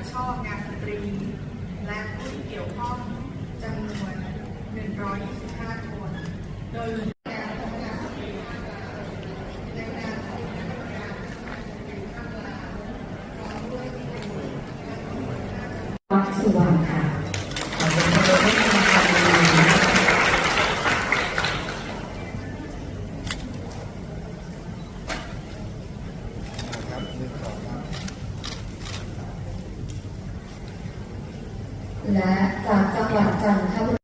ดชอบงานดนตรี และผู้ที่เกี่ยวข้องจำนวน 125 คน โดยมีการพัฒนาสตรีและการพัฒนาการข้างลาพร้อมด้วยที่เป็นวัดสุวรรณค่ะ ขอบคุณครับที่ทำความดีครับหนึ่งสองครับ และจากจังหวัดจันทบุรี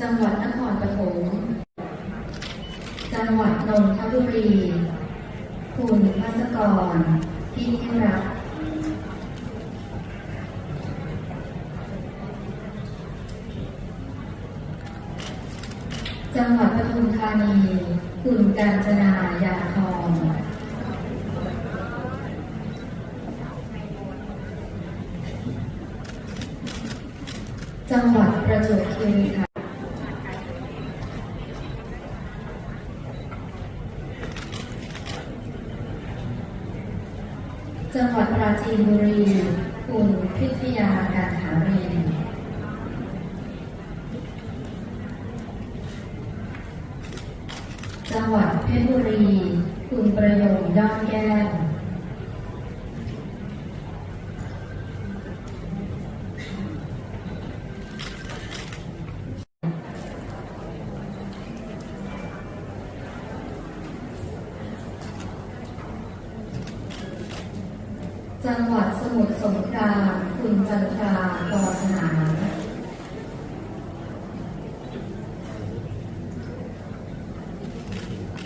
จังหวัดนครปฐม จังหวัดนนทบุรี คุณพัสกรพิทิรักจังหวัดปทุมธานี คุณกาญจนา ยาทอง จังหวัดประจวบคีรีขันธ์จังหวัดปราจีนบุรี คุณพิทยาการหารีจังหวัดเพชรบุรี คุณประโยงยอดแก้ว จังหวัดสมุทรสงครามคุณจันทรากอสนา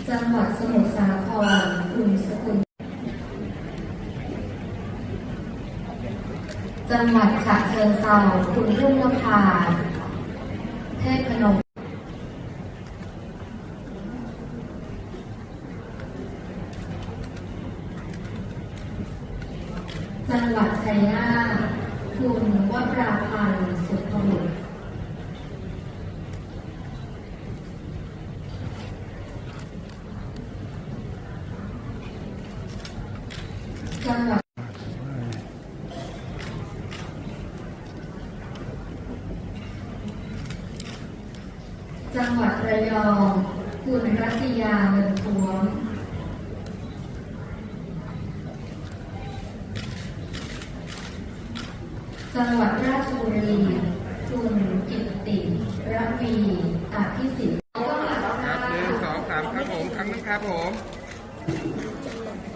จังหวัดสมุทรสาครคุณสกุล จังหวัดฉะเชิงเทราคุณรุ่งนภาเทพพนม จังหวัดชัยนาทคุณวราพันธ์สุขบุตรจังหวัดจังหวัดระยอง คุณรัตยาเงินทว จังหวัดราชบุรีคุณกิตติระวีอาภิสิทธิ์ครับหนึ่งสองสามครับผมครั้งนึงครับผม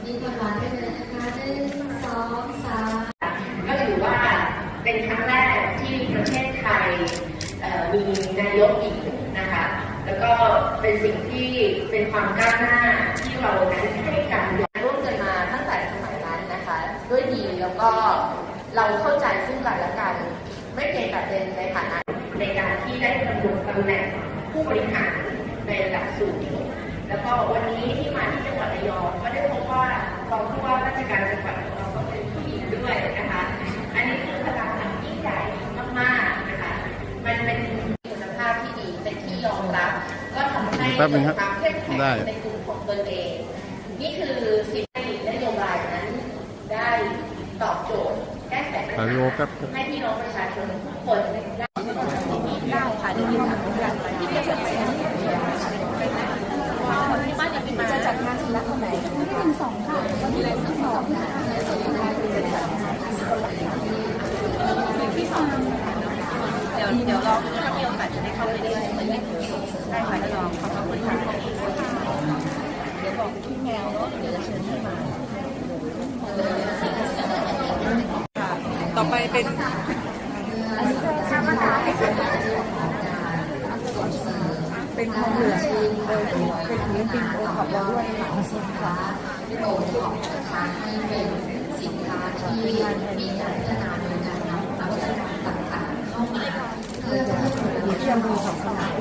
มีคนร้านไปเลยนะคะหนึ่งสองสามก็ถือว่าเป็นครั้งแรกที่ประเทศไทยเอ่อมีนายกหญิงนะคะ แล้วก็เป็นสิ่งที่เป็นความก้าวหน้าที่เรานั้นให้การ ตำแหน่งผู้บริหารในระดับสูงแล้วก็วันนี้ที่มาที่จังหวัดระยองก็ได้พบว่ารองผู้ว่าราชการจังหวัดของเราก็เป็นผู้หญิงด้วยนะคะ อันนี้คือพลังงานยิ่งใหญ่มากๆนะคะ มันเป็นคุณภาพที่ดีเป็นที่ยอมรับ ก็ทำให้แป๊บนึงครับเกิดความเข้มแข็งได้ในกลุ่มของตนเอง นี่คือสิ่งที่นโยบายนั้นได้ตอบโจทย์ ก้ไขปัญขอครับให้พี่น้องประชาชนทุกคนได้เก้ค่ะได้ยินจากที่เรียกจากที่บ้านอยากมาจะจัดงานถึงแล้วเท่าไหนที่หนึ่งสองค่ะวันที่หนึ่งสองค่ะที่สองเดี๋ยวเดี๋ยวรอถ้ามีโอกาสจะได้เข้าไปได้เลยได้ค่ะลองขอบคุณค่ะเดี๋ยวบอกพี่แมวเนาะเดี๋ยวจะเชิญให้มา่อไปเป็นเป็นทองเหลืองโดยที่เป็นศิลปินโอท็อปเราด้วยหลังสินค้าโอท็อปนะคะที่เป็นสินค้าที่มีการพัฒนาโดยการนำเอาวัฒนธรรมต่างๆเข้ามาเพื่อจะเชื่อมโยงกับสมัย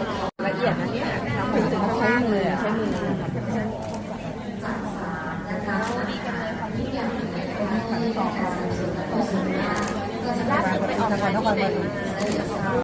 ละเอียดนะเนี่ยทำถึงข้างล่างเลยใช้มือนะคะจัดสารนะคะที่ยังอยู่ในการต่อ 看看，看看，看